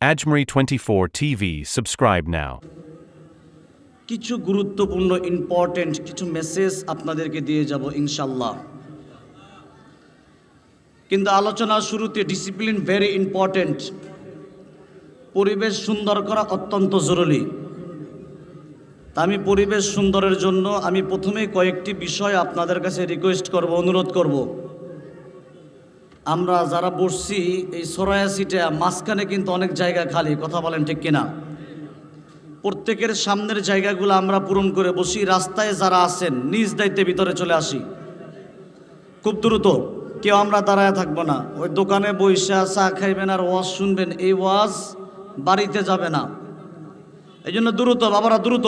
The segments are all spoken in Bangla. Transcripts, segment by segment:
Ajmeri 24 TV, subscribe now. কিছু গুরুত্বপূর্ণ ইম্পর্টেন্ট কিছু মেসেজ আপনাদেরকে দিয়ে যাব ইনশাল্লাহ কিন্তু আলোচনার শুরুতে ডিসিপ্লিন ভেরি ইম্পর্টেন্ট পরিবেশ সুন্দর করা অত্যন্ত জরুরি। আমি পরিবেশ সুন্দরের জন্য আমি প্রথমেই কয়েকটি বিষয় আপনাদের কাছে রিকোয়েস্ট করব অনুরোধ করব। আমরা যারা বসছি, এই সরায়া সিটে মাঝখানে কিন্তু অনেক জায়গা খালি, কথা বলেন ঠিক কিনা? প্রত্যেকের সামনের জায়গাগুলো আমরা পূরণ করে বসি, রাস্তায় যারা আছেন, নিজ দায়িত্বে ভিতরে চলে আসি। খুব দ্রুত, কেউ আমরা দাঁড়ায় থাকব না। ওই দোকানে বৈশা চা খাইবেন আর ওয়াজ শুনবেন, এই ওয়াজ বাড়িতে যাবে না। এই জন্য দ্রুত, বাবারা দ্রুত।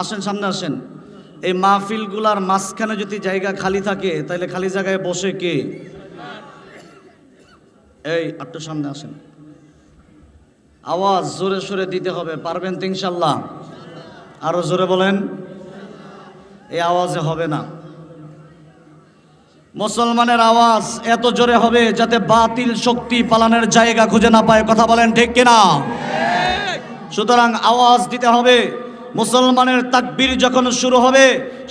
আসেন, সামনে আসেন। এই মাহফিলগুলার মাঝখানে যদি জায়গা খালি থাকে, তাহলে খালি জায়গায় বসে কে? এই একটু সামনে আসেন। আওয়াজ জোরে সোরে দিতে হবে, পারবেন তো ইনশাল্লাহ আরও জোরে বলেন। এই আওয়াজে হবে না। মুসলমানের আওয়াজ এত জোরে হবে যাতে বাতিল শক্তি পালানোর জায়গা খুঁজে না পায়। কথা বলেন ঠিক কিনা? সুতরাং আওয়াজ দিতে হবে। মুসলমানের তাকবীর যখন শুরু হবে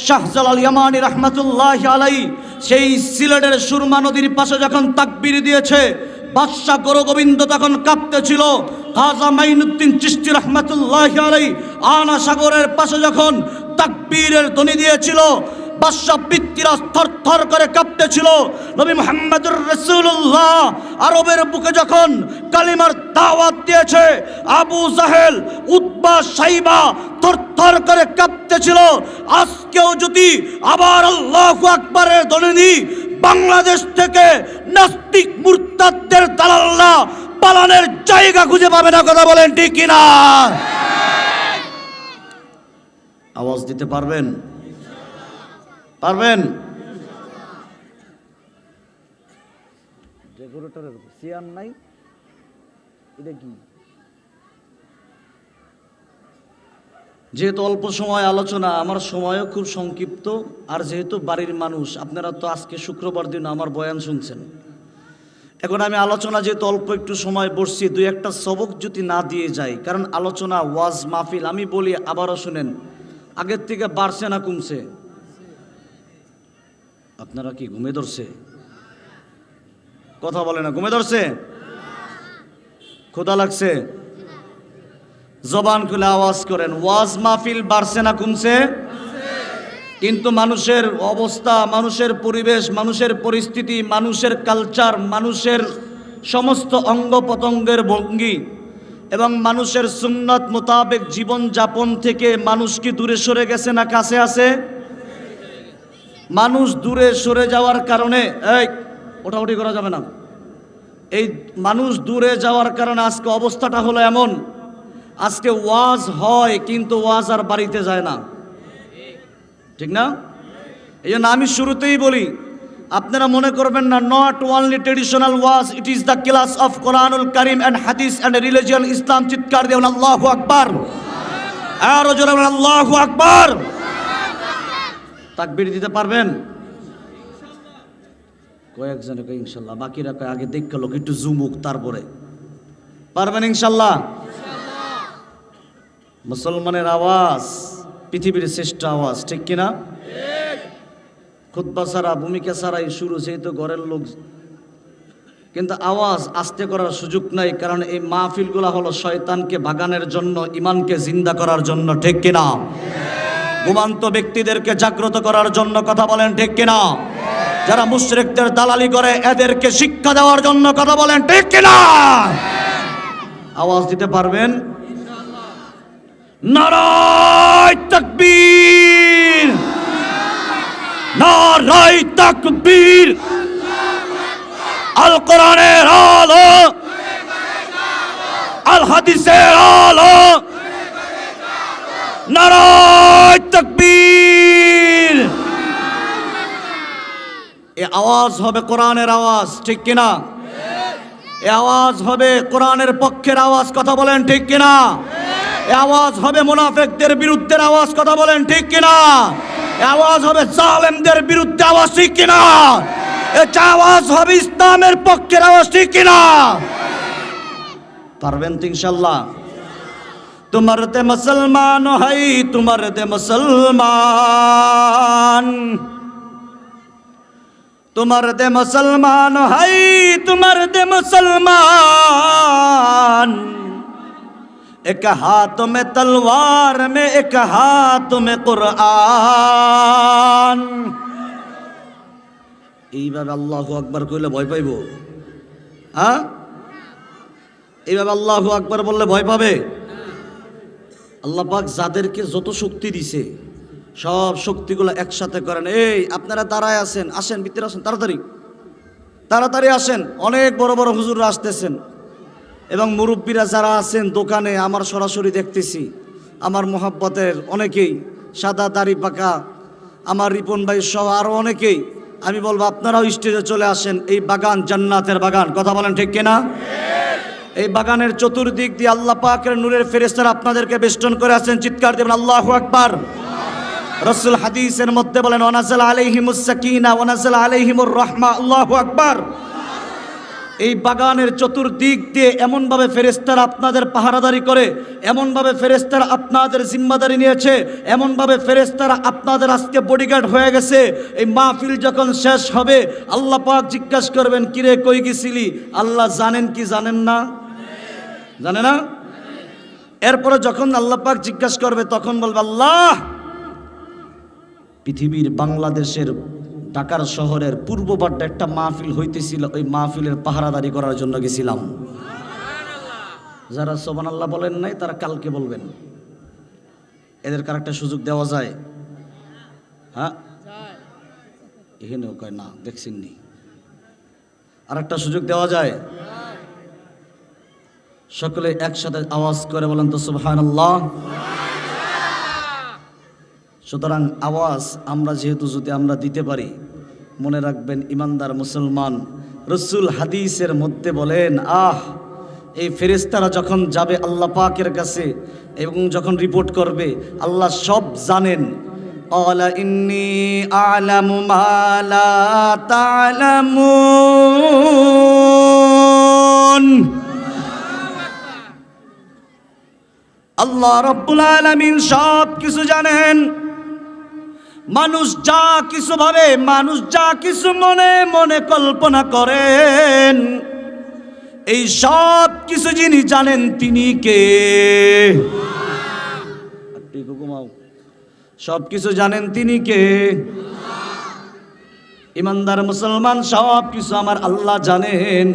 শাহজালাল ইয়ামানি রহমাতুল্লাহ আলাই সেই সিলেটের সুরমা নদীর পাশে যখন তাকবীর দিয়েছে বাদশাহ গোরগোবিন্দ তখন কাঁপতেছিল। খাজা মাইনুদ্দিন চিস্তি রহমাতুল্লাহ আলাই আনা সাগরের পাশে যখন তাকবীরের ধ্বনি দিয়েছিল, বাদশাহ পিতৃরা থর থর করে কাঁপতেছিল। নবী মোহাম্মদুর রসুল্লাহ আরবের বুকে যখন কালিমার দাওয়াত দিয়েছে, আবু জাহেল, উতবা, সাইবা থর থর করে কাঁপতেছিল। আজকেও যদি আবার আল্লাহ আকবরের ধ্বনি বাংলাদেশ থেকে নাস্তিক মুরতাদদের দালাল্লা পালানের জায়গা খুঁজে পাবে না, কথা বলেন ঠিক কিনা? আওয়াজ দিতে পারবেন? পারবেন? ডেকোরেটরের চেয়ার নাই। এটা কি? যেহেতু অল্প সময় আলোচনা, আমার সময়ও খুব সংক্ষিপ্ত। আর যেহেতু বাড়ির মানুষ, আপনারা তো আজকে শুক্রবার দিন আমার বয়ান শুনছেন। এখন আমি আলোচনা যেহেতু অল্প একটু সময় বসছি, দুই একটা সবক যদি না দিয়ে যাই, কারণ আলোচনা, ওয়াজ, মাহফিল, আমি বলি, আবারও শুনেন, আগের থেকে বাড়ছে না কমছে? আপনারা কি ঘুমে ধরছে? কথা বলে না, ঘুমে ধরছে? ক্ষুদা লাগছে? জবান খুলে আওয়াজ করেন, ওয়াজ মাহফিল বাড়ছে না কমছে? কিন্তু মানুষের অবস্থা, মানুষের পরিবেশ, মানুষের পরিস্থিতি, মানুষের কালচার মানুষের সমস্ত অঙ্গ পতঙ্গের ভঙ্গি এবং মানুষের সুন্নত মোতাবেক জীবনযাপন থেকে মানুষ কি দূরে সরে গেছে না কাছে আছে? মানুষ দূরে সরে যাওয়ার কারণে, এই, ওঠাউঠি করা যাবে না। এই মানুষ দূরে যাওয়ার কারণে আজকে অবস্থাটা হলো এমন আজকে ওয়াজ হয়, কিন্তু ওয়াজ আর বাড়িতে যায় না। ঠিক না? এই জন্য আমি শুরুতেই বলি, আপনারা মনে করবেন না not only traditional was it is the class of কোরআনুল করিম অ্যান্ড হাদিস অ্যান্ড রিলিজিয়ান ইসলাম চিৎকার দেবেন আল্লাহ আকবার আরও জোরে আল্লাহ আকবার তাকবির দিতে পারবেন? কয়েকজনে কয়, ইনশাল্লাহ। বাকিরা কয়, আগে দেখে লোক, একটু জুমুক তারপরে। পারবেন ইনশাল্লাহ? মুসলমানের আওয়াজ, পৃথিবীর শ্রেষ্ঠ আওয়াজ, ঠিক কিনা? খুদ্া ছাড়া, ভূমিকা ছাড়াই শুরু যেহেতু ঘরের লোক। কিন্তু আওয়াজ আস্তে করার সুযোগ নাই, কারণ এই মাহফিলগুলা হলো শয়তানকে বাগানের জন্য ইমানকে জিন্দা করার জন্য, ঠিক কিনা? ঘুমান্ত ব্যক্তিদেরকে জাগ্রত করার জন্য কথা বলেন, ঠিক কিনা? যারা মুশরিকদের দালালি করে, এদেরকে শিক্ষা দেওয়ার জন্য কথা বলেন, ঠিক কিনা? আওয়াজ দিতে পারবেন? নারায় তাকবীর। নারায় তাকবীর। আল কোরআনের আলো। আল হাদিসের আলো। নারায় তাকবীর। এ আওয়াজ হবে কোরআনের আওয়াজ, ঠিক কিনা? এ আওয়াজ হবে কোরআনের পক্ষের আওয়াজ, কথা বলেন ঠিক কিনা? আওয়াজ হবে মুনাফেকদের বিরুদ্ধে আওয়াজ, কথা বলেন ঠিক কিনা? আওয়াজ হবে জালেমদের বিরুদ্ধে আওয়াজ, ঠিক কিনা? এটা আওয়াজ হবে ইসলামের পক্ষের আওয়াজ, ঠিক কিনা? পারবেন তো ইনশাল্লাহ তোমার দে মুসলমান হাই, তোমার দে মুসলমান। তোমার দে মুসলমান হাই, তোমার দে মুসলমান। ایک ہاتھ میں تلوار میں ایک ہاتھ میں قرآن এইভাবে আল্লাহ আকবর কইলে ভয় পাইব? হ্যাঁ? এইভাবে আল্লাহ আকবার বললে ভয় পাবে? আল্লাহ পাক যাদেরকে যত শক্তি দিছে, সব শক্তিগুলো একসাথে করেন। এই, আপনারা দাঁড়ায় আছেন, আসেন, ভিতরে আসেন, তাড়াতাড়ি। তাড়াতাড়ি আসেন, অনেক বড় বড় হুজুর আসতেছেন। এবং মুরব্বীরা যারা আছেন দোকানে, আমার সরাসরি দেখতেছি। আমার মোহাব্বতের অনেকেই, সাদা, দাড়ি পাকা, আমার রিপন ভাই সহ আরও অনেকেই। আমি বলব, আপনারাও স্টেজে চলে আসেন, এই বাগান জান্নাতের বাগান। কথা বলেন ঠিক কিনা? এই বাগানের চতুর্দিক দিয়ে আল্লাহ পাকের নূরের ফেরেস্তারা আপনাদেরকে বেষ্টন করে আছেন। চিৎকার দেবেন, আল্লাহ আকবার। রসুল হাদিসের মধ্যে বলেন ওনাজাল আলাইহিমুস সাকিনা ওনাজাল আলাইহিমুর রহমা। আল্লাহু আকবার। এই বাগানের চতুর্দিক দিয়ে এমনভাবে ফেরেস্তারা আপনাদের পাহারাদারি করে, এমনভাবে ফেরেস্তারা আপনাদের জিম্মাদারি নিয়েছে, এমনভাবে ফেরেস্তারা আপনাদের আজকে বডিগার্ড হয়ে গেছে। এই মাহফিল যখন শেষ হবে, আল্লাহ পাক জিজ্ঞাসা করবেন, কিরে, কই গেছিলি? আল্লাহ জানেন কি জানেন না? জানে না? এরপরে যখন আল্লাহ পাক জিজ্ঞাসা করবে, তখন বলবে, আল্লাহ, পৃথিবীর বাংলাদেশের ঢাকার শহরের পূর্ব পাড্ডা একটা মাহফিল হইতেছিল, ওই মাহফিলের পাহারাদারি করার জন্য গেছিলাম। যারা সোবান আল্লাহ বলেন নাই, তারা কালকে বলবেন। এদের কার একটা সুযোগ দেওয়া যায়। হ্যাঁ? এখানেও কয়, না দেখছেন নি আর একটা সুযোগ দেওয়া যায়। সকলে একসাথে আওয়াজ করে বলেন তো সুবহান আল্লাহ সুতরাং আওয়াজ আমরা যেহেতু যদি আমরা দিতে পারি, মনে রাখবেন ইমানদার মুসলমান রসুল হাদিসের মধ্যে বলেন, আহ, এই ফেরেস্তারা যখন যাবে আল্লাহ পাকের কাছে এবং যখন রিপোর্ট করবে, আল্লাহ সব জানেন। অলা ইন্নি আল্লাহ রব্বুল আলামিন সব কিছু জানেন। মানুষ যা কিছু ভাবে, মানুষ যা কিছু মনে মনে কল্পনা করেন। এই সব কিছু যিনি জানেন, তিনি কে? সব কিছু জানেন, তিনি কে? ইমানদার মুসলমান, সব কিছু আমার আল্লাহ জানেন।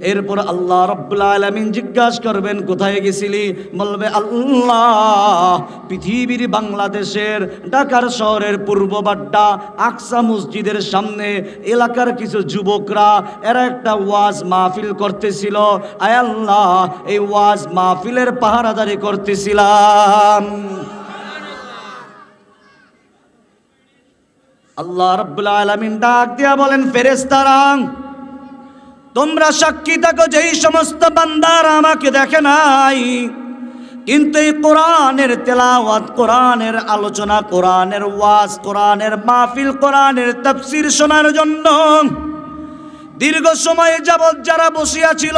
এরপর আল্লাহ রব্বুল আলমিন জিজ্ঞাসা করবেন, কোথায় গেছিলি? বলবে, আল্লাহ, পৃথিবীর বাংলাদেশের ঢাকার শহরের পূর্ব বাড্ডা আকসা মসজিদের সামনে এলাকার কিছু যুবকরা, এরা একটা ওয়াজ মাহফিল করতেছিল। আয় আল্লাহ, এই ওয়াজ মাহফিলের পাহারাদারি করতেছিলাম। আল্লাহ রব্বুল আলামিন ডাক দিয়া বলেন, ফেরেশতারা তোমরা সাক্ষী থাকো যেই সমস্ত বান্দার আমাকে দেখে নাই। কিন্তু এই কোরআনের তেলাওয়াত, কোরআনের আলোচনা, কোরআনের ওয়াজ, কোরআনের মাহফিল, কোরআনের তাফসির শোনার জন্য দীর্ঘ সময় যাবৎ যারা বসিয়াছিল,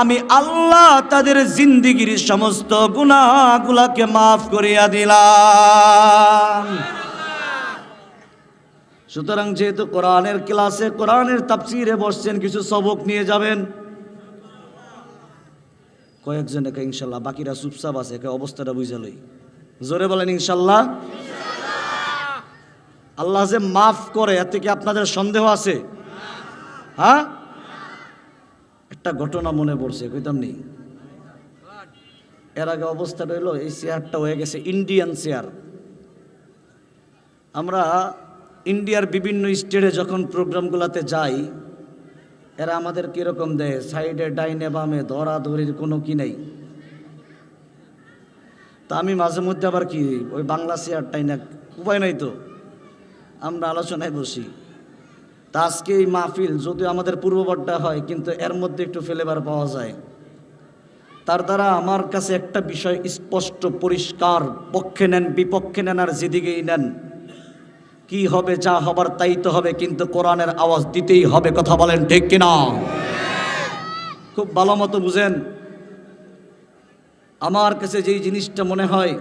আমি আল্লাহ তাদের জিন্দিগির সমস্ত গুনাহগুলাকে মাফ করিয়া দিলাম। সুতরাং যেহেতু কোরআনের ক্লাসে কোরআনের তাফসিরে বসছেন, কিছু সবক নিয়ে যাবেন। কয়েকজন একে ইনশাল্লাহ, বাকিরা চুপচাপ আছে, একে অবস্থাটা বুঝালই জোরে বলেন ইনশাল্লাহ। আল্লাহ যে মাফ করে, এতে কি আপনাদের সন্দেহ আছে? হ্যাঁ? একটা ঘটনা মনে পড়ছে, কইতাম নেই এর আগে অবস্থাটা হলো এই চেয়ারটা হয়ে গেছে, ইন্ডিয়ান চেয়ার আমরা ইন্ডিয়ার বিভিন্ন স্টেটে যখন প্রোগ্রামগুলোতে যাই, এরা আমাদের কীরকম দেয়? সাইডে, ডাইনে, বামে, ধরাধরির কোনো কি নেই। তা আমি মাঝে মধ্যে আবার কি, ওই বাংলা চেয়ারটাই না, উপায় নাই তো। আমরা আলোচনায় বসি। তা আজকে এই মাহফিল যদিও আমাদের পূর্ববর্তটা হয়, কিন্তু এর মধ্যে একটু ফেলেবার পাওয়া যায়। তার দ্বারা আমার কাছে একটা বিষয় স্পষ্ট, পরিষ্কার, পক্ষে নেন, বিপক্ষে নেন আর যেদিকেই নেন। কি হবে, যা হবার তাই তো হবে, কিন্তু কোরআনের আওয়াজ দিতেই হবে, কথা বলেন ঠিক কিনা? খুব ভালো মতো বুঝেন। আমার কাছে যেই জিনিসটা মনে হয়,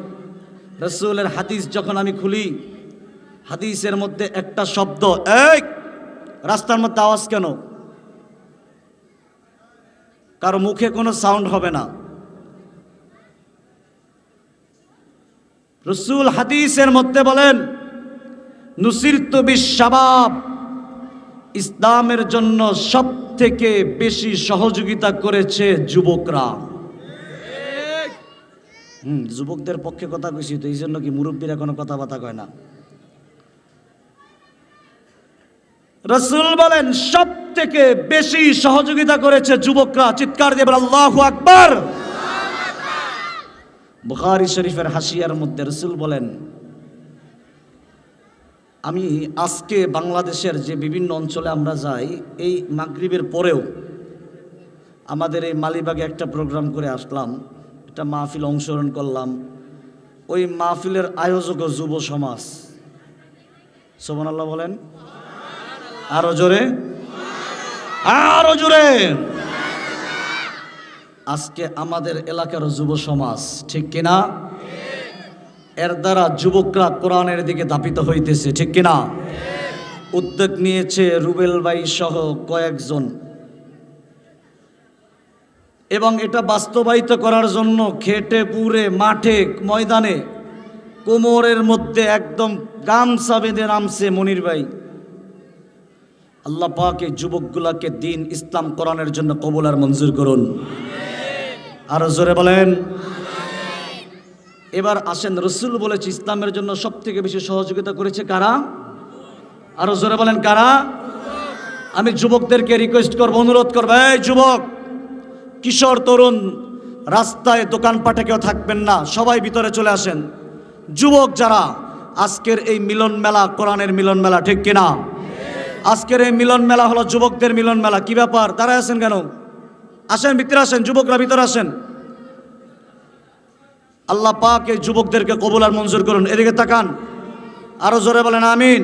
রসুলের হাদিস যখন আমি খুলি, হাদিসের মধ্যে একটা শব্দ এক রাস্তার মধ্যে আওয়াজ কেন? কারও মুখে কোনো সাউন্ড হবে না। রসুল হাদিসের মধ্যে বলেন নুসিরত বিশ্ববাব ইসলামের জন্য সব থেকে বেশি সহযোগিতা করেছে যুবকরা। হুম, যুবকদের পক্ষে কথা কইছি তো এই জন্য কি মুরব্বীরা কোনো কথাবার্তা কয় না? রসুল বলেন সব থেকে বেশি সহযোগিতা করেছে যুবকরা, চিৎকার দিয়ে আল্লাহ আকবার! বুখারি শরীফের হাসিয়ার মধ্যে রসুল বলেন আমি আজকে বাংলাদেশের যে বিভিন্ন অঞ্চলে আমরা যাই, এই মাগরিবের পরেও আমাদের এই মালিবাগে একটা প্রোগ্রাম করে আসলাম, একটা মাহফিল অংশগ্রহণ করলাম। ওই মাহফিলের আয়োজক যুব সমাজ। সোমান আল্লাহ বলেন। আরও জোরে। আরও জোরে। আজকে আমাদের এলাকার যুব সমাজ, ঠিক কিনা? এর দ্বারা যুবকরা কোরআনের দিকে ধাপিত হইতেছে, ঠিক কিনা? উদ্যোগ নিয়েছে রুবেল ভাই সহ কয়েকজন। এবং এটা বাস্তবায়িত করার জন্য খেটে পুরে মাঠে, ময়দানে কোমরের মধ্যে একদম গামছা বেঁধে নামছে মনির ভাই। আল্লাহ পাক যুবকগুলাকে দিন ইসলাম কোরআনের জন্য কবুল আর মঞ্জুর করুন। আরও জোরে বলেন। এবার আসেন রসুল বলেছে ইসলামের জন্য সব থেকে বেশি সহযোগিতা করেছে কারা? আরও জোরে বলেন কারা? আমি যুবকদেরকে রিকোয়েস্ট করব, অনুরোধ করব, এই যুবক, কিশোর, তরুণ, রাস্তায় দোকানপাটে কেউ থাকবেন না, সবাই ভিতরে চলে আসেন। যুবক যারা, আজকের এই মিলন মেলা কোরআনের মিলন মেলা, ঠিক কিনা? আজকের এই মিলন মেলা হলো যুবকদের মিলন মেলা, কি ব্যাপার? তারা আছেন কেন? আসেন, ভিতরে আসেন, যুবকরা ভিতরে আসেন। আল্লাহ পাক এই যুবকদেরকে কবুল আর মঞ্জুর করুন। এদিকে তাকান। আরও জোরে বলেন, আমিন।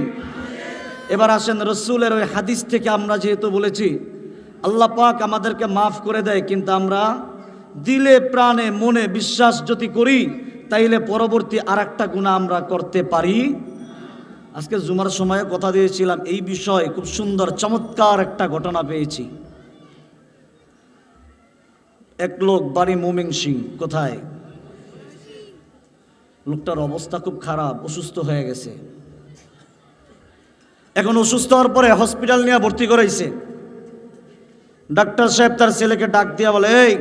এবার আসেন রসুলের ওই হাদিস থেকে আমরা যেহেতু বলেছি, আল্লাহ পাক আমাদেরকে মাফ করে দেয়, কিন্তু আমরা দিলে, প্রাণে, মনে বিশ্বাস যদি করি, তাইলে পরবর্তী আর একটা গুণা আমরা করতে পারি। আজকে জুমার সময়ে কথা দিয়েছিলাম, এই বিষয়ে খুব সুন্দর, চমৎকার একটা ঘটনা পেয়েছি। এক লোক, বাড়ি মোমিন সিং, কোথায়? লোকটার অবস্থা খুব খারাপ, অসুস্থ হয়ে গেছে। এখন অসুস্থ হওয়ার পরে হসপিটাল নিয়ে ভর্তি করাইছে। ডাক্তার সাহেব তার ছেলেকে ডাক দিয়া বলে, এই,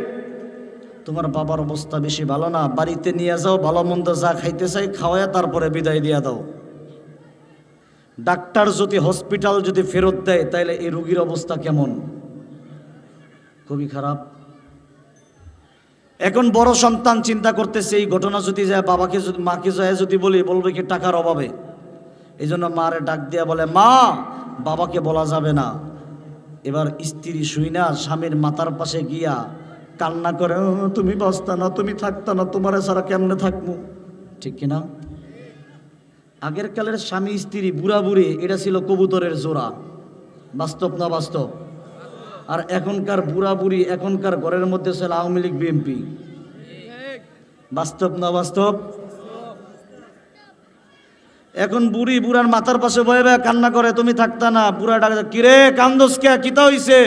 তোমার বাবার অবস্থা বেশি ভালো না, বাড়িতে নিয়ে যাও, ভালো মন্দ যা খাইতে চাই, খাওয়ায় তারপরে বিদায় দিয়া দাও। ডাক্তার যদি হসপিটাল যদি ফেরত দেয় তাহলে এই রুগীর অবস্থা কেমন? খুবই খারাপ। এখন বড় সন্তান চিন্তা করতেছে, এই ঘটনা যদি যায়, বাবাকে যদি, মাকে যায়, যদি বলি বলবে কি টাকার অভাবে। এই জন্য মারে ডাক দিয়া বলে, মা, বাবাকে বলা যাবে না। এবার স্ত্রী শুই না, স্বামীর মাথার পাশে গিয়া কান্না করে তুমি বাঁচতা না, তুমি থাকতা না, তোমার সারা কেমনে থাকব ঠিক কিনা? আগের কালের স্বামী স্ত্রী বুড়া বুড়ি এটা ছিল কবুতরের জোড়া। বাস্তব না বাস্তব? আর এখনকার বুড়া বুড়ি এখনকার ঘরের মধ্যে ছিল আওয়ামী লীগ, বিএনপি। বাস্তব না বাস্তব? এখন বুড়ি বুড়ার মাথার পাশে বয়ে বয়ে কান্না করে, তুমি থাকতা না। বুড়া ডাকে, কিরে, কান্দস কে? কিতা হইছে?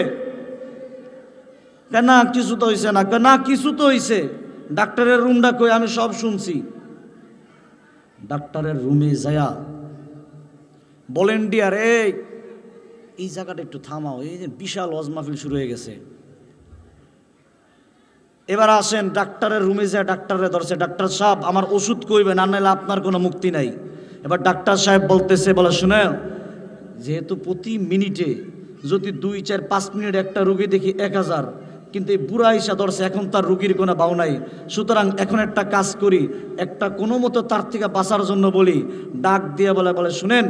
কে না, কিছু তো হইছে না। না, কিছু তো হইছে। ডাক্তারের রুমটা কই? আমি সব শুনছি। ডাক্তারের রুমে যায়া বলেন, ডিয়ার, এই এই জায়গাটা একটু থামাও। এই যে বিশাল অজমাফিল শুরু হয়ে গেছে। এবার আসেন, ডাক্তারের রুমে যায়, ডাক্তারের ধরছে ডাক্তার সাহেব, আমার ওষুধ কইবে না নাহলে আপনার কোনো মুক্তি নাই। এবার ডাক্তার সাহেব বলতেছে, বলে, শুনে, যেহেতু প্রতি মিনিটে যদি দুই, চার, পাঁচ মিনিট একটা রুগী দেখি এক হাজার কিন্তু এই বুড়া ইসা ধরছে, এখন তার রুগীর কোনো বাউ নাই। সুতরাং এখন একটা কাজ করি, একটা কোনো মতো তার থেকে বাঁচার জন্য বলি, ডাক দিয়ে বলে বলে, শুনেন,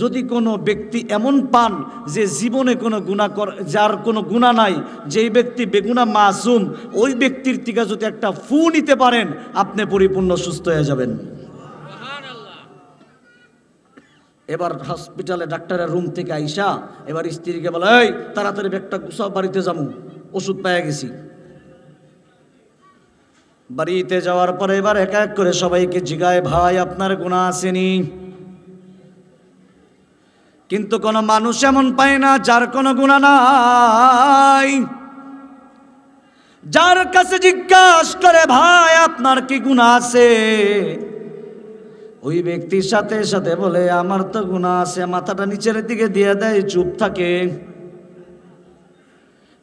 যদি কোনো ব্যক্তি এমন পান যে জীবনে কোনো গুণা কর, যার কোনো গুণা নাই, যেই ব্যক্তি বেগুনা মাসুম, ওই ব্যক্তির থেকে যদি একটা ফু নিতে পারেন, আপনি পরিপূর্ণ সুস্থ হয়ে যাবেন। এবার হসপিটালে ডাক্তারের রুম থেকে আইসা, এবার স্ত্রীকে বলে, এই, তাড়াতাড়ি ব্যাগটা গুছাও, বাড়িতে যাব। ওষুধ পেয়ে গেছি। বাড়িতে যাওয়ার পরে এবার এক এক করে সবাইকে জিগায়, ভাই, আপনার গুণা আসেনি। কিন্তু কোনো মানুষ এমন পায় না যার কোনো গুণা নাই। যার কাছে জিজ্ঞাসা করে, ভাই, আপনার কি গুণা আছে? ওই ব্যক্তির সাথে সাথে বলে, আমার তো গুণা আছে, মাথাটা নিচের দিকে দিয়ে দেয়, চুপ থাকে।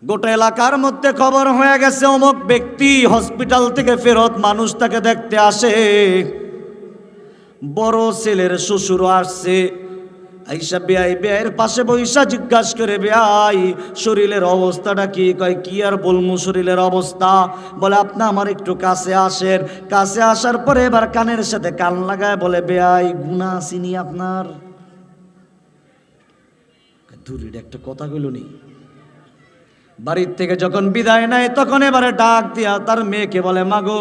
গোটা এলাকার মধ্যে খবর হয়ে গেছে, অমুক ব্যক্তি হসপিটাল থেকে ফেরত মানুষ তাকে দেখতে আসে। বড় ছেলের শ্বশুরও আসছে। আইসা বেআই, বেআইয়ের পাশে বৈশা জিজ্ঞাসা করে, বেআই, শরীরের অবস্থাটা কি? কয়, কি আর বলমু শরীরের অবস্থা? বলে, আপনি আমার একটু কাছে আসেন। কাছে আসার পরে এবার কানের সাথে কান লাগায় বলে, বেআই, গুণা আসিনি আপনার? দূরের একটা কথা কইল নি। বাড়ির থেকে যখন বিদায় নেয়, তখন এবারে ডাক দিয়া তার মেয়েকে বলে, মাগো,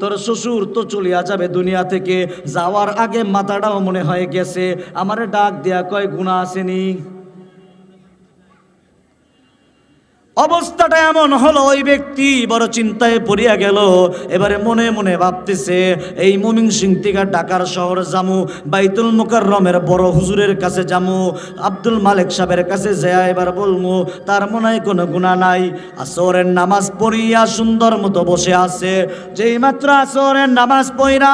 তোর শ্বশুর তো চলিয়া যাবে দুনিয়া থেকে। যাওয়ার আগে মাথাটাও মনে হয়ে গেছে। আমারে ডাক দিয়া কয়, গুণা আসেনি? অবস্থাটা এমন হলো, ওই ব্যক্তি বড় চিন্তায় পড়িয়া গেল। এবারে মনে মনে ভাবতেছে, এই মমিন সিং থেকে ঢাকার শহর জামু বাইতুল মুকাররমের বড় হুজুরের কাছে জামু আব্দুল মালিক সাহেবের কাছে যায় এবার বলমু, তার মনে কোনো গুণা নাই। আসরের নামাজ পড়িয়া সুন্দর মতো বসে আছে। যেই মাত্র আসরের নামাজ পড়িনা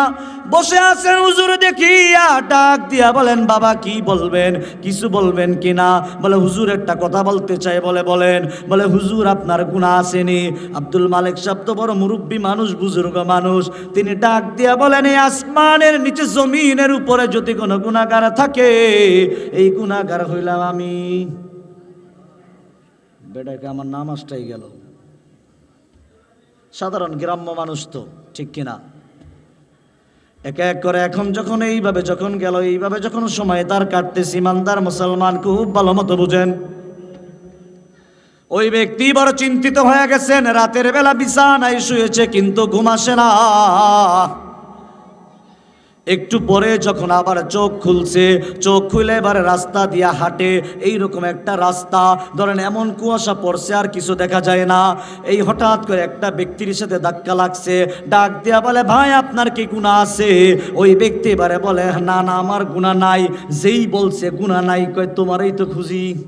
বসে আছেন হুজুর দেখিয়া, ডাক দিয়া বলেন, বাবা, কি বলবেন? কিছু বলবেন কি না? বলে, হুজুর একটা কথা বলতে চাই। বলে, বলেন। বলে, হুজুর, আপনার গুণা আসেনি। আব্দুল মালিক সাহেব তো বড় মুরব্বী মানুষ, বুজুর্গ মানুষ। তিনি ডাক দিয়া বলেন, এই আসমানের নিচে জমিনের উপরে যদি কোনো গুণাগার থাকে, এই গুণাগার হইলাম আমি। বেটাকে আমার নাম আসটাই গেল। সাধারণ গ্রাম্য মানুষ তো, ঠিক কিনা? এক এক করে এখন যখন এইভাবে যখন গেল, এইভাবে যখন সময় তার কাটতে ইমানদার মুসলমান খুব ভালো মতো বুঝেন। ওই ব্যক্তি বড় চিন্তিত হয়ে গেছেন, রাতের বেলা বিছানায় শুয়েছে কিন্তু ঘুমাসে না। একটু পরে যখন আবার চোখ খুলছে, চোখ খুলে এবার রাস্তা দিয়া হাঁটে, এইরকম একটা রাস্তা। ধরেন এমন কুয়াশা পড়ছে, আর কিছু দেখা যায় না। এই হঠাৎ করে একটা ব্যক্তির সাথে ধাক্কা লাগছে। ডাক দিয়া বলে, ভাই, আপনার কি গুণা আছে? ওই ব্যক্তি এবারে বলে, না না, আমার গুণা নাই। যেই বলছে, গুণা নাই, কয়, তোমারই তো খুঁজি।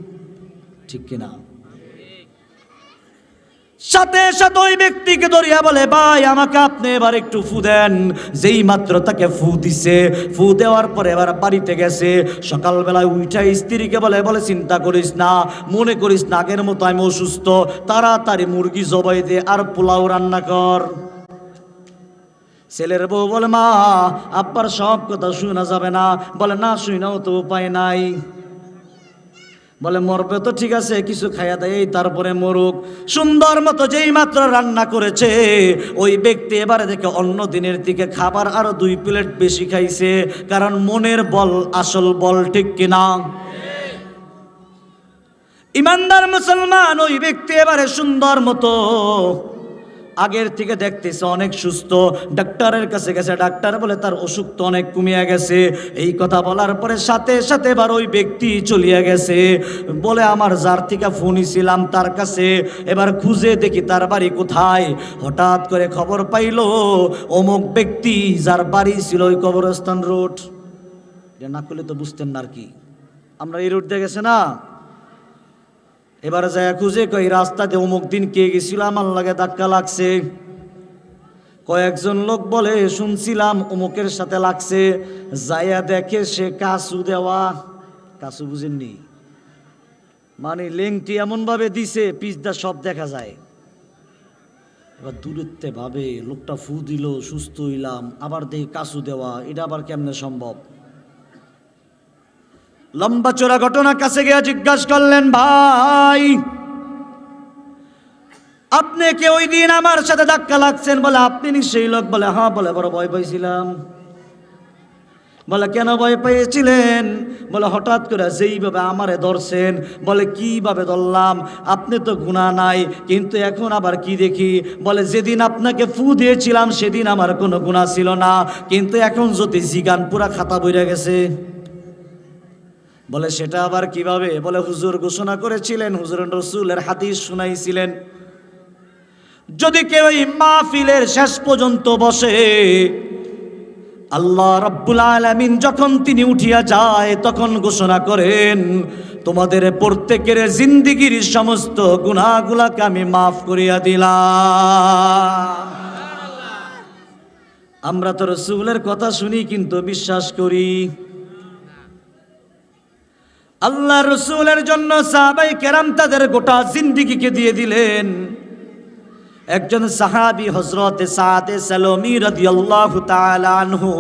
ঠিক কিনা? সাথে সাথে ওই ব্যক্তিকে ধরিয়া বলে, ভাই, আমাকে আপনি এবার একটু ফু দেন। যেই মাত্র তাকে ফু দিছে, ফু দেওয়ার পরে এবার বাড়িতে গেছে। সকালবেলায় উঠা স্ত্রীকে বলে বলে, চিন্তা করিস না, মনে করিস না, আগের মতো আমি অসুস্থ। তাড়াতাড়ি মুরগি জবাই দে আর পোলাও রান্না কর। ছেলের বউ বলে, মা, আব্বার সব কথা শোনা যাবে না। বলে, না শুনাও তো উপায় নাই। বলে, মরবে তো ঠিক আছে, কিছু খাইয়া দেয় তারপরে মরুক। সুন্দর মতো যেই মাত্র রান্না করেছে, ওই ব্যক্তি এবারে দেখে অন্য দিনের দিকে খাবার আরও দুই প্লেট বেশি খাইছে, কারণ মনের বল, আসল বল ঠিক কিনা? ইমানদার মুসলমান, ওই ব্যক্তি এবারে সুন্দর মতো আগের থেকে দেখতেছে অনেক সুস্থ। ডাক্তারের কাছে গেছে, ডাক্তার বলে তার অসুখ তো অনেক কমিয়া গেছে। এই কথা বলার পরে সাথে সাথে এবার ওই ব্যক্তি চলিয়া গেছে। বলে, আমার যার থেকে ফোনই ছিলাম তার কাছে। এবার খুঁজে দেখি তার বাড়ি কোথায়? হঠাৎ করে খবর পাইলো, অমুক ব্যক্তি যার বাড়ি ছিল ওই কবরস্থান রোড। এটা না করলে তো বুঝতেন না আর কি। আমরা এই রোড দিয়ে গেছে না? এবার যায় খুঁজে কই, রাস্তাতে অমুক দিন কে গেছিল? আমার লাগে ধাক্কা লাগছে। কয়েকজন লোক বলে, শুনছিলাম অমুকের সাথে লাগছে। যাইয়া দেখে সে কাসু দেওয়া। কাসু বুঝেননি। মানে লেংটি এমনভাবে দিছে পিসদা সব দেখা যায়। এবার দূরত্বে ভাবে লোকটা ফু দিল, সুস্থ হইলাম, আবার দেখি কাসু দেওয়া, এটা আবার কেমনে সম্ভব? লম্বা চোরা ঘটনা কাছে গিয়ে জিজ্ঞাসা করলেন, ভাই, আপনি কে ওই দিন আমার সাথে ধাক্কা লাগছেন? বলে, আপনি নিশ্চয়ই লোক। বলে হ্যাঁ বলে, বড় ভয় পাইছিলাম। বলে, কেন ভয় পেয়েছিলেন? বলে, হঠাৎ করে যেইভাবে আমারে ধরছেন। বলে, কীভাবে ধরলাম? আপনি তো গুণা নাই, কিন্তু এখন আবার কি দেখি? বলে, যেদিন আপনাকে ফু দিয়েছিলাম, সেদিন আমার কোনো গুণা ছিল না, কিন্তু এখন যদি জিগান পুরা খাতা বইরা গেছে। বলে, সেটা আবার কীভাবে? বলে, হুজুর ঘোষণা করেছিলেন হুজুর রসুলের হাদিস শুনাইছিলেন। যদি কেউ মাহফিলের শেষ পর্যন্ত বসে, আল্লাহ রাব্বুল আলামিন যখন তিনি উঠিয়া যায়, তখন ঘোষণা করেন, তোমাদের প্রত্যেকের জিন্দিগির সমস্ত গুনাহগুলাকে আমি মাফ করিয়া দিলাম। আমরা তো রসুলের কথা শুনি, কিন্তু বিশ্বাস করি আল্লাহ রসুলের জন্য সাহাবাই কেরাম তাদের গোটা জিন্দিগিকে দিয়ে দিলেন। একজন সাহাবি হজরত সাদে সালমি রাদিয়াল্লাহু তাআলা আনহু,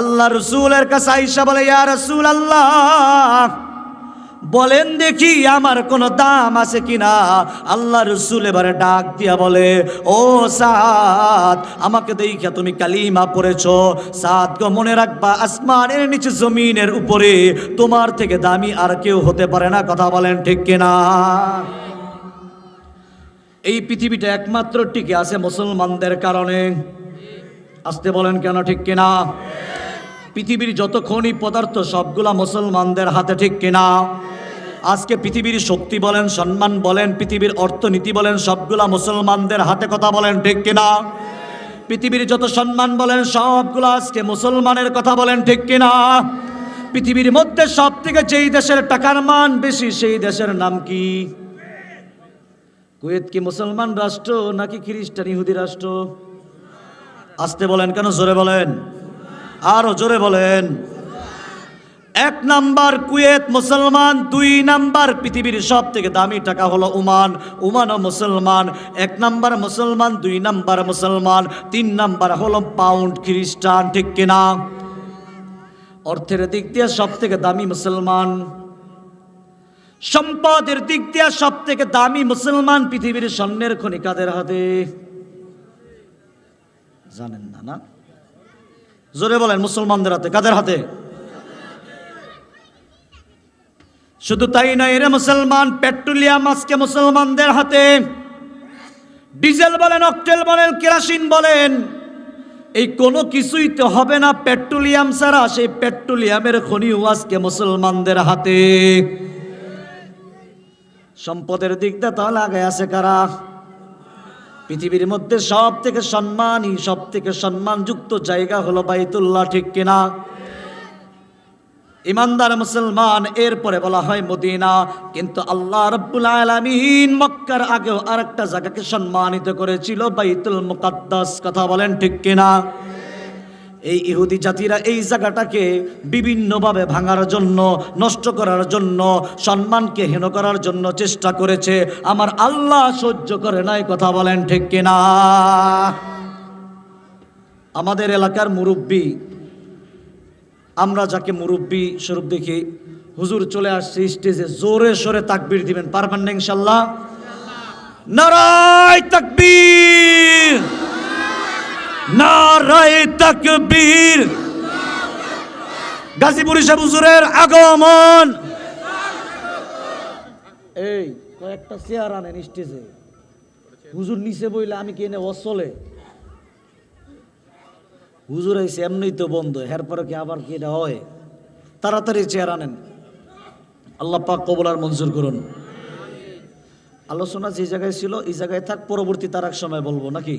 আল্লাহ রসুলের কাছে আইসা বলে, ইয়া আল্লাহ বলেন দেখি আমার কোনো দাম আছে কিনা? আল্লাহ রসুল এবারে ডাক দিয়া বলে, ও সাদ, আমাকে দেখা তুমি কালিমা পড়েছ। সাদ গো, মনে রাখবা, আসমানের নিচে জমিনের উপরে তোমার থেকে দামি আর কেউ হতে পারে না। কথা বলেন ঠিক কিনা? এই পৃথিবীটা একমাত্র টিকে আছে মুসলমানদের কারণে। আসতে বলেন কেন ঠিক কিনা? পৃথিবীর যত খনি পদার্থ, সবগুলা মুসলমানদের হাতে ঠিক কিনা? আজকে পৃথিবীর শক্তি বলেন, সম্মান বলেন, পৃথিবীর অর্থনীতি বলেন, সবগুলা মুসলমানদের হাতে কথা বলেন, ঠিক কিনা? পৃথিবীর যত সম্মান বলেন, সবগুলো আজকে মুসলমানের কথা বলেন, ঠিক কিনা? পৃথিবীর মধ্যে সব থেকে যেই দেশের টাকার মান বেশি, সেই দেশের নাম কি? কুয়েত কি মুসলমান রাষ্ট্র নাকি খ্রিস্টান ইহুদি রাষ্ট্র? আসতে বলেন কেন, জোরে বলেন? আরও জোরে বলেন। এক নাম্বার কুয়েত মুসলমান, দুই নাম্বার পৃথিবীর সব থেকে দামি টাকা হলো উমান উমানও মুসলমান, এক নাম্বার মুসলমান, দুই নাম্বার মুসলমান, তিন নাম্বার হলো পাউন্ড খ্রিস্টান, ঠিক কিনা? অর্থের দিক দিয়ে সব থেকে দামি মুসলমান, সম্পদের দিক দিয়ে সব থেকে দামি মুসলমান পৃথিবীর স্বর্ণের খনি কাদের হাতে। জানেন না না? জোরে বলেন মুসলমানদের হাতে, কাদের হাতে? শুধু তাই নয়, এরা মুসলমান, পেট্রোলিয়াম আজকে মুসলমানদের হাতে। ডিজেল বলেন, অকটেল বলেন, কেরাসিন বলেন, এই কোনো কিছুই তো হবে না পেট্রোলিয়াম ছাড়া, সেই পেট্রোলিয়ামের খনিও আজকে মুসলমানদের হাতে। সম্পদের দিক দিয়ে তাহলে আগে আছে কারা? পৃথিবীর মধ্যে সব থেকে সম্মানী সব থেকে সম্মানযুক্ত জায়গা হলো বাইতুল্লাহ, ঠিক কিনা? ইমানদার মুসলমান, এরপরে বলা হয় মদিনা। কিন্তু আল্লাহ রব্বুল আলামিন মক্কার আগেও আরেকটা জায়গাকে সম্মানিত করেছিল, বাইতুল মুকাদ্দাস। কথা বলেন ঠিক কিনা? এই ইহুদি জাতিরা এই জায়গাটাকে বিভিন্নভাবে ভাঙার জন্য, নষ্ট করার জন্য, সম্মানকে হেন করার জন্য চেষ্টা করেছে। আমার আল্লাহ সহ্য করে নাই, কথা বলেন ঠিক কিনা? আমাদের এলাকার মুরব্বী আমরা যাকে মুরব্বী স্বরূপ দেখি হুজুর চলে আসছে স্টেজে জোরে সোরে তাকবির দিবেন, পারবেন না ইনশাল্লাহ নারায় তাকবীর। নারায় তাকবীর। গাজীপুর সাহেব হুজুরের আগমন। এই কয়েকটা চেয়ার আনেন স্টেজে। হুজুর নিচে বইলে আমি কি এনে অচলে হুজুর আইসে এমনি তো বন্ধ এরপরে কি আবার কি এটা হয়? তাড়াতাড়ি চেয়ার আনেন আল্লাহ পাক কবুল আর মঞ্জুর করুন। আলোচনা যে জায়গায় ছিল, এই জায়গায় থাক, পরবর্তী তার এক সময় বলব, নাকি?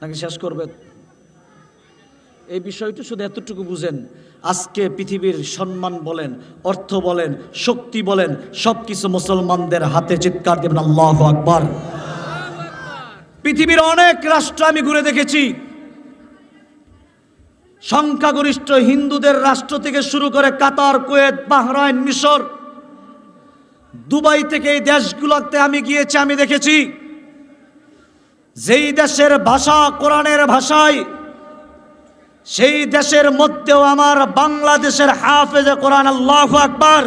নাকি শেষ করবে? এই বিষয়টি শুধু এতটুকু বুঝেন, আজকে পৃথিবীর সম্মান বলেন, অর্থ বলেন, শক্তি বলেন সব কিছু মুসলমানদের হাতে চিৎকার দেবেন, আল্লাহ আকবার। পৃথিবীর অনেক রাষ্ট্র আমি ঘুরে দেখেছি। সংখ্যাগরিষ্ঠ হিন্দুদের রাষ্ট্র থেকে শুরু করে কাতার, কুয়েত, বাহরাইন, মিশর, দুবাই থেকে এই দেশগুলোতে আমি গিয়েছি, আমি দেখেছি। যেই দেশের ভাষা কোরআনের ভাষায়, সেই দেশের মধ্যেও আমার বাংলাদেশের হাফেজে কোরআন, আল্লাহ আকবার।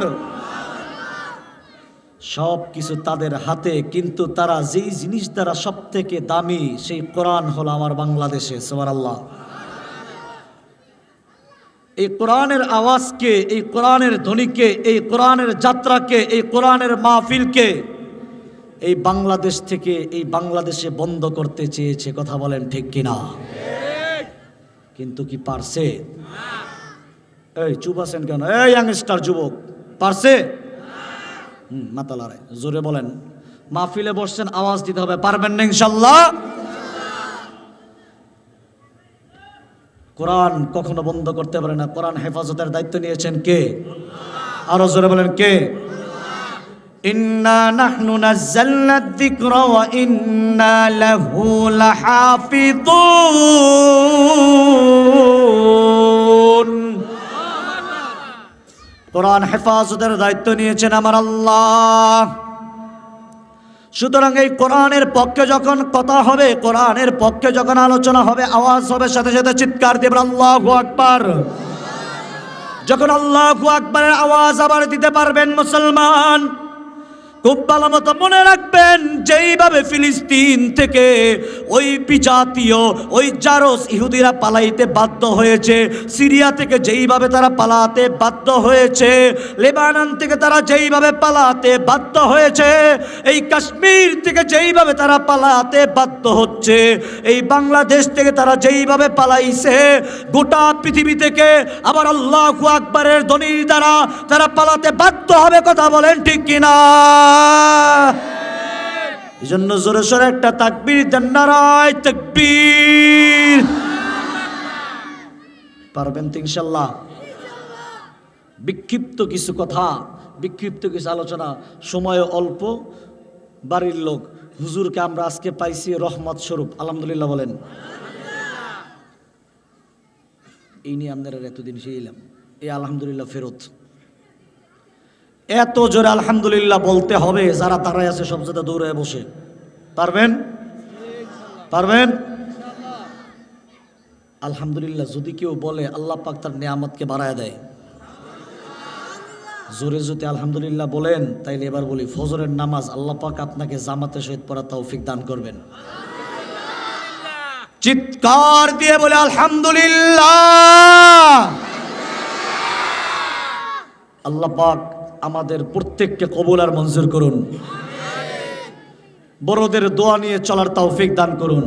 সব কিছু তাদের হাতে, কিন্তু তারা যেই জিনিস দ্বারা সব থেকে দামি, সেই কোরআন হলো আমার বাংলাদেশে সোমার আল্লাহ এই কোরআনের আওয়াজকে, এই কোরআনের ধ্বনিকে, এই কোরআনের যাত্রাকে, এই কোরআনের মাহফিলকে এই বাংলাদেশ থেকে, এই বাংলাদেশে বন্ধ করতে চেয়েছে, কথা বলেন ঠিক কিনা? কিন্তু কি পারছে? এই চুপ আছেন কেন? এই ইয়াংস্টার যুবক, পারছে? মাতালারে। জোরে বলেন, মাহফিলে বসছেন, আওয়াজ দিতে হবে, পারবেন না ইনশাল্লাহ? কোরআন কখনো বন্ধ করতে পারে না। কোরআন হেফাজতের দায়িত্ব নিয়েছেন কে? আরও জোরে বলেন, কে? ইন্না নাহনু নাযালনা যিকরা ওয়া ইন্না লাহু লাহাফিজুন কোরআন হেফাজতের দায়িত্ব নিয়েছেন আমার আল্লাহ। সুতরাং এই কোরআনের পক্ষে যখন কথা হবে, কোরআনের পক্ষে যখন আলোচনা হবে, আওয়াজ হবে, সাথে সাথে চিৎকার দেবেন আল্লাহ আকবার। যখন আল্লাহ আকবরের আওয়াজ আবার দিতে পারবেন মুসলমান খুব ভালো মতো মনে রাখবেন, যেইভাবে ফিলিস্তিন থেকে ওই বিজাতীয়, ওই জারস ইহুদিরা পালাইতে বাধ্য হয়েছে, সিরিয়া থেকে যেইভাবে তারা পালাতে বাধ্য হয়েছে, লেবানন থেকে তারা যেইভাবে পালাতে বাধ্য হয়েছে, এই কাশ্মীর থেকে যেইভাবে তারা পালাতে বাধ্য হচ্ছে, এই বাংলাদেশ থেকে তারা যেইভাবে পালাইছে, গোটা পৃথিবী থেকে আবার আল্লাহ আকবরের ধ্বনির দ্বারা তারা পালাতে বাধ্য হবে, কথা বলেন ঠিক কিনা? এই জন্য জোরে একটা তাকবীর দেন নারায় তাকবীর। পারবেন তো ইনশাল্লাহ? বিক্ষিপ্ত কিছু কথা, বিক্ষিপ্ত কিছু আলোচনা। সময় অল্প, বাড়ির লোক, হুজুরকে আমরা আজকে পাইছি রহমত স্বরূপ। আলহামদুলিল্লাহ বলেন। এই নিয়ে আপনারা এতদিন এই আলহামদুলিল্লাহ ফেরত। এত জোরে আলহামদুলিল্লাহ বলতে হবে, যারা তারাই আছে সব জায়গায় দৌড়ে বসে। পারবেন? পারবেন? আলহামদুলিল্লাহ, যদি কেউ বলে আল্লাহ পাক তার নিয়ামতকে বাড়ায় দেয়। জোরে যদি আলহামদুলিল্লাহ বলেন, তাইলে এবার বলি, ফজরের নামাজ আল্লাহ পাক আপনাকে জামাতে সহিত পড়া তৌফিক দান করবেন। চিৎকার দিয়ে বলে, আলহামদুলিল্লাহ! আল্লাহ পাক আমাদের প্রত্যেককে কবুল আর মঞ্জুর করুন। বড়দের দোয়া নিয়ে চলার তৌফিক দান করুন।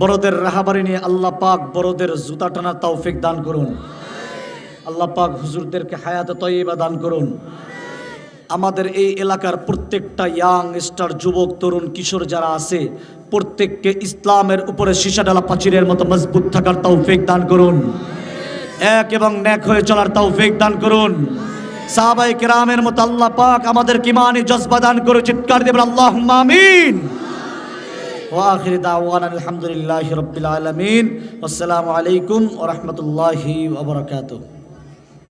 বড়দের রাহাবারি নিয়ে আল্লাহ পাক বড়দের জুতা টানার তৌফিক দান করুন। আল্লাহ পাক হুজুরদেরকে হায়াতে তৈবা দান করুন। আমাদের এই এলাকার প্রত্যেকটা ইয়াং স্টার যুবক, তরুণ, কিশোর যারা আছে, প্রত্যেককে ইসলামের উপরে ডালা পাচিরের মতো মজবুত থাকার তৌফিক দান করুন। এক এবং ন্যাক হয়ে চলার তৌফিক দান করুন। সাহাবাই কেরামের মতো আল্লাহ পাক আমাদের কিমানি জজবা দান করে চিৎকার দেবেন আল্লাহ মামিন وآخر دعوانا الحمد لله رب العالمين والسلام عليكم আলাইকুম الله ওবরাকাতুহ